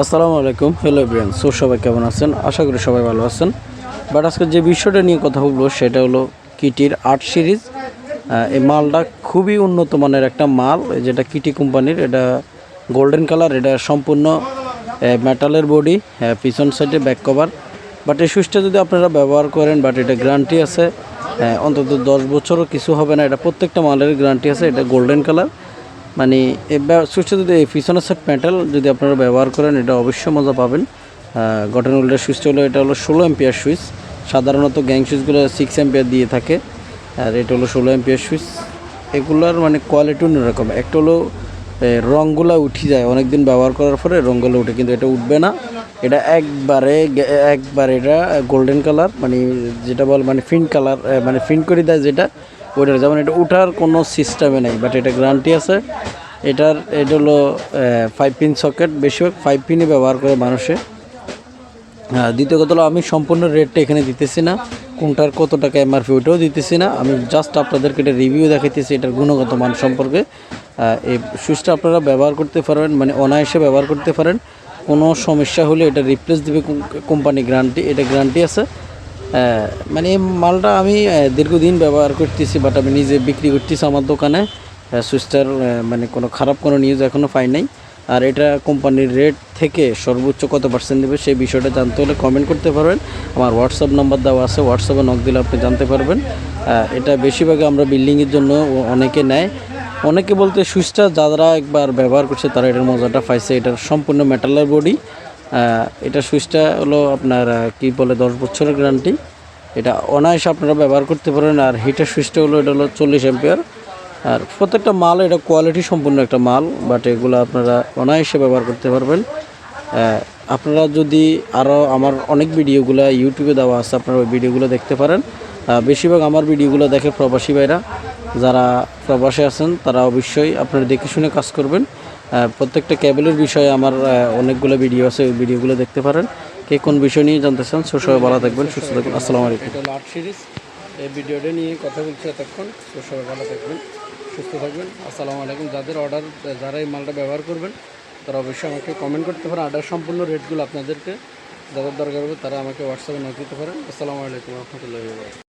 আসসালামু আলাইকুম। Hello everyone so সবাই কেমন আছেন? আশা করি সবাই ভালো আছেন। বাট আজকে যে বিষয়টা নিয়ে কথা বলব, সেটা হলো কিটির আট সিরিজ। এই মালটা খুবই উন্নত মানের একটা মাল যেটা কিটি কোম্পানির, এটা গোল্ডেন কালার এটা সম্পূর্ণ মেটালের বডি পিছন সাইডে ব্যাক কভার বাট এই সুইচটা যদি আপনারা ব্যবহার করেন বাট এটা গ্যারান্টি আছে অন্তত দশ বছরও কিছু হবে না। এটা প্রত্যেকটা মালের গ্যারান্টি আছে, এটা গোল্ডেন কালার মানে সুইচটা যদি পিছনের সেট মেটাল যদি আপনারা ব্যবহার করেন, এটা অবশ্যই মজা পাবেন। গঠন উল্টা সুইচটা হলো, এটা হলো ষোলো এম্পিয়ার সুইচ। সাধারণত গ্যাং সুইচগুলো সিক্স এম্পিয়ার দিয়ে থাকে, আর এটা হলো ষোলো এম্পিয়ার সুইচ। এগুলোর মানে কোয়ালিটি অন্যরকম। একটা হলো রঙগুলো উঠে যায় অনেক দিন ব্যবহার করার পরে, রঙগুলো উঠে, কিন্তু এটা উঠবে না। এটা একবারে একবারে এটা গোল্ডেন কালার মানে যেটা বল মানে ফিন কালার মানে ফিন করে দেয় যেটা। ওইটার, যেমন এটা উঠার কোনো সিস্টেমে নেই বাট এটা গ্যারান্টি আছে। এটার, এটা হলো ফাইভ পিন সকেট বেশিরভাগ ফাইভ পিনই ব্যবহার করে মানুষে। দ্বিতীয় কথা হলো, আমি সম্পূর্ণ রেটটা এখানে দিতেছি না। কোনটার কত টাকা এমআরপি ওইটাও দিতেছি না। আমি জাস্ট আপনাদেরকে এটা রিভিউ দেখাইতেছি, এটার গুণগত মান সম্পর্কে। এই সুইচটা আপনারা ব্যবহার করতে পারেন মানে অনায়াসে ব্যবহার করতে পারেন। কোনো সমস্যা হলে এটা রিপ্লেস দেবে কোম্পানি গ্যারান্টি এটা গ্যারান্টি আছে। মানে মালটা আমি দীর্ঘদিন ব্যবহার করতেছি বাট আমি নিজে বিক্রি করতেছি আমার দোকানে। সুইচটার মানে কোনো খারাপ কোনো নিউজ এখনও পাই নাই। আর এটা কোম্পানির রেট থেকে সর্বোচ্চ কত পার্সেন্ট দেবে সেই বিষয়টা জানতে হলে কমেন্ট করতে পারবেন। আমার হোয়াটসঅ্যাপ নাম্বার দেওয়া আছে হোয়াটসঅ্যাপে নক দিলে আপনি জানতে পারবেন। এটা বেশিরভাগ আমরা বিল্ডিংয়ের জন্য অনেকে নেয়। অনেকে বলতে সুইচটা যারা একবার ব্যবহার করছে তারা এটার মজাটা পাইছে। এটার সম্পূর্ণ মেটালের বডি এটা সুইচটা হলো আপনার কি বলে, দশ বছরের গ্যারান্টি। এটা অনায়াসে আপনারা ব্যবহার করতে পারেন, আর হিটার সুইচটা হলো, এটা হলো চল্লিশ এম্পিয়ার আর প্রত্যেকটা মাল, এটা কোয়ালিটি সম্পূর্ণ একটা মাল বাট এগুলো আপনারা অনায়াসে ব্যবহার করতে পারবেন। আপনারা যদি আরও আমার অনেক ভিডিওগুলো ইউটিউবে দেওয়া আছে, আপনারা ওই ভিডিওগুলো দেখতে পারেন। বেশিরভাগ আমার ভিডিওগুলো দেখে প্রবাসী ভাইরা, যারা প্রবাসে আছেন, তারা অবশ্যই আপনারা দেখে শুনে কাজ করবেন। প্রত্যেকটা ক্যাবেলের বিষয়ে আমার অনেকগুলো ভিডিও আছে, ওই ভিডিওগুলো দেখতে পারেন। কে কোন বিষয় নিয়ে জানতে চান, সে ভালো থাকবেন, সুস্থ থাকবেন, আসসালামু আলাইকুম। হলো সিরিজ এই ভিডিওটা নিয়ে কথা বলছি এতক্ষণ, সে ভালো থাকবেন, সুস্থ থাকবেন। আসসালামু আলাইকুম। যাদের অর্ডার যারা এই মালটা ব্যবহার করবেন, তারা অবশ্যই আমাকে কমেন্ট করতে পারেন। অর্ডার সম্পূর্ণ রেটগুলো আপনাদেরকে, যাদের দরকার হবে তারা আমাকে হোয়াটসঅ্যাপে নক দিতে পারেন আসসালামু আলাইকুম রহমতুল্লাহ